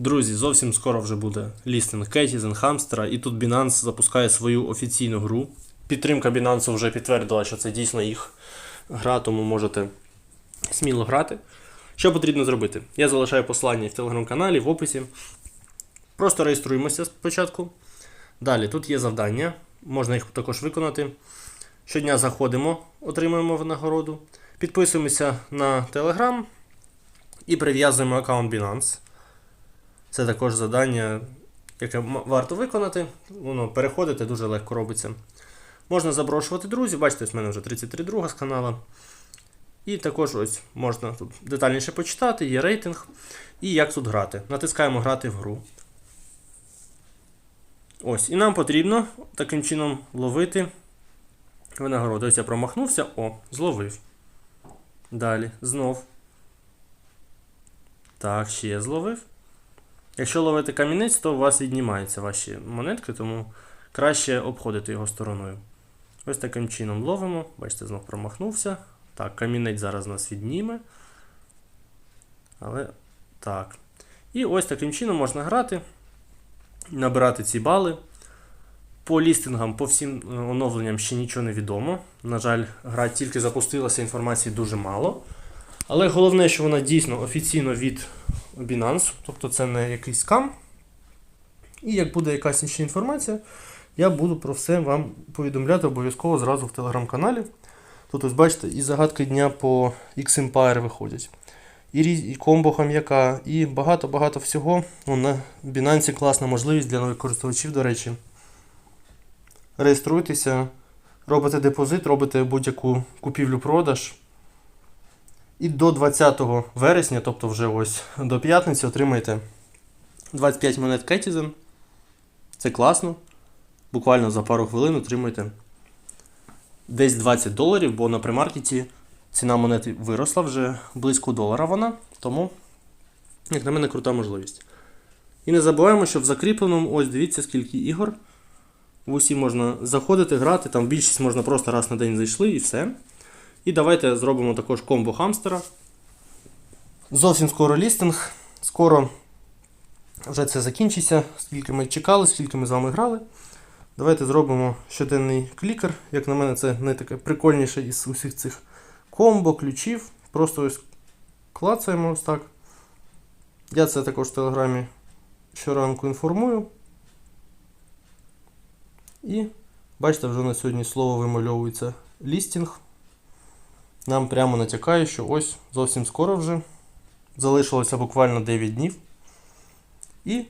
Друзі, зовсім скоро вже буде лістинг Кетізен, Хамстера, і тут Binance запускає свою офіційну гру. Підтримка Binance вже підтвердила, що це дійсно їх гра, тому можете сміло грати. Що потрібно зробити? Я залишаю послання в телеграм-каналі, в описі. Просто реєструємося спочатку. Далі тут є завдання, можна їх також виконати. Щодня заходимо, отримуємо винагороду. Підписуємося на Telegram і прив'язуємо аккаунт Binance. Це також завдання, яке варто виконати. Воно переходити дуже легко робиться. Можна запрошувати друзів. Бачите, в мене вже 33 друга з канала. І також ось можна тут детальніше почитати, є рейтинг і як тут грати. Натискаємо грати в гру. Ось, і нам потрібно таким чином ловити винагороду. Ось я промахнувся, о, зловив. Далі, знов. Так, ще зловив. Якщо ловити камінець, то у вас віднімаються ваші монетки, тому краще обходити його стороною. Ось таким чином ловимо. Бачите, знов промахнувся. Так, камінець зараз нас відніме. Але так. І ось таким чином можна грати, набирати ці бали. По лістингам, по всім е, оновленням ще нічого не відомо. На жаль, гра тільки запустилася, інформації дуже мало. Але головне, що вона дійсно офіційно від Binance, тобто це не якийсь скам. І як буде якась ще інформація, я буду про все вам повідомляти обов'язково зразу в телеграм-каналі. Тут ось бачите, і загадки дня по X-Empire виходять. І, і комбо хам'яка, і багато-багато всього. Ну, на Binance класна можливість для нових користувачів, до речі. Реєструйтеся, робите депозит, робите будь-яку купівлю-продаж. І до 20 вересня, тобто вже ось до п'ятниці, отримаєте 25 монет Кетізен. Це класно. Буквально за пару хвилин отримаєте десь 20 доларів, бо на примаркеті ціна монети виросла вже близько долара вона. Тому, як на мене, крута можливість. І не забуваємо, що в закріпленому, ось дивіться, скільки ігор. В усі можна заходити, грати, там більшість можна просто раз на день зайшли і все. І давайте зробимо також комбо хамстера. Зовсім скоро лістинг. Скоро вже це закінчиться, скільки ми чекали, скільки ми з вами грали. Давайте зробимо щоденний клікер. Як на мене, це не таке прикольніше із усіх цих комбо, ключів. Просто ось клацаємо ось так. Я це також в телеграмі щоранку інформую. І бачите, вже на сьогодні слово вимальовується лістінг нам прямо натякає, що ось зовсім скоро вже залишилося буквально 9 днів. І,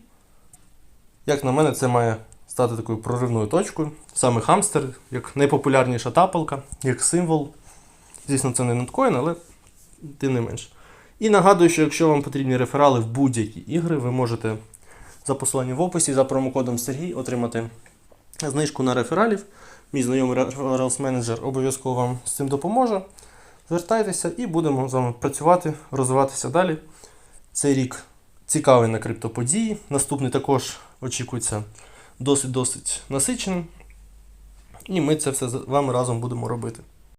як на мене, це має стати такою проривною точкою. Саме хамстер, як найпопулярніша тапалка, як символ. Звісно, це не ноткоін, але тим не менш. І нагадую, що якщо вам потрібні реферали в будь-які ігри, ви можете за посиланням в описі за промокодом Сергій отримати знижку на рефералів. Мій знайомий Referrals менеджер обов'язково вам з цим допоможе. Звертайтеся і будемо з вами працювати, розвиватися далі. Цей рік цікавий на криптоподії. Наступний також очікується досить-досить насиченим. І ми це все з вами разом будемо робити.